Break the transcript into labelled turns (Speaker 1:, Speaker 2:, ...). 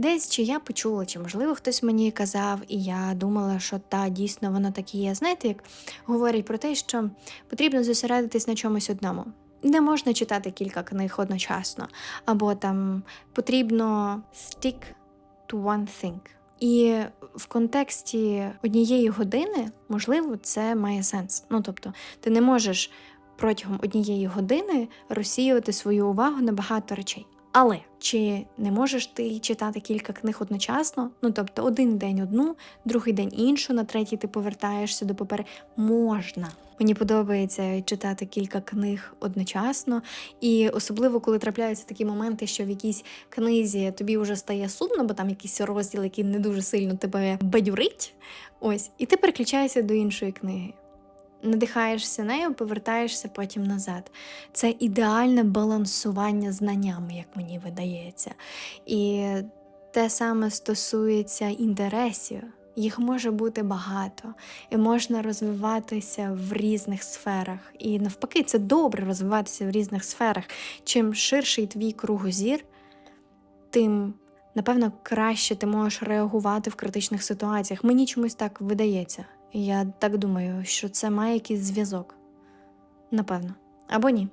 Speaker 1: Десь чи я почула, чи можливо хтось мені казав, і я думала, що та дійсно воно так і є. Знаєте, як говорять про те, що потрібно зосередитись на чомусь одному. Не можна читати кілька книг одночасно, або там потрібно stick to one thing. І в контексті однієї години, можливо, це має сенс. Ну тобто, ти не можеш протягом однієї години розсіювати свою увагу на багато речей. Але чи не можеш ти читати кілька книг одночасно? Ну тобто, один день одну, другий день іншу, на третій ти повертаєшся до попер. Можна. Мені подобається читати кілька книг одночасно, і особливо коли трапляються такі моменти, що в якійсь книзі тобі вже стає сумно, бо там якийсь розділ, який не дуже сильно тебе бадюрить. Ось, і ти переключаєшся до іншої книги. Надихаєшся нею, повертаєшся потім назад. Це ідеальне балансування знаннями, як мені видається. І те саме стосується інтересів. Їх може бути багато, і можна розвиватися в різних сферах. І навпаки, це добре розвиватися в різних сферах. Чим ширший твій кругозір, тим, напевно, краще ти можеш реагувати в критичних ситуаціях. Мені чомусь так видається. Я так думаю, що це має якийсь зв'язок. Напевно. Або ні.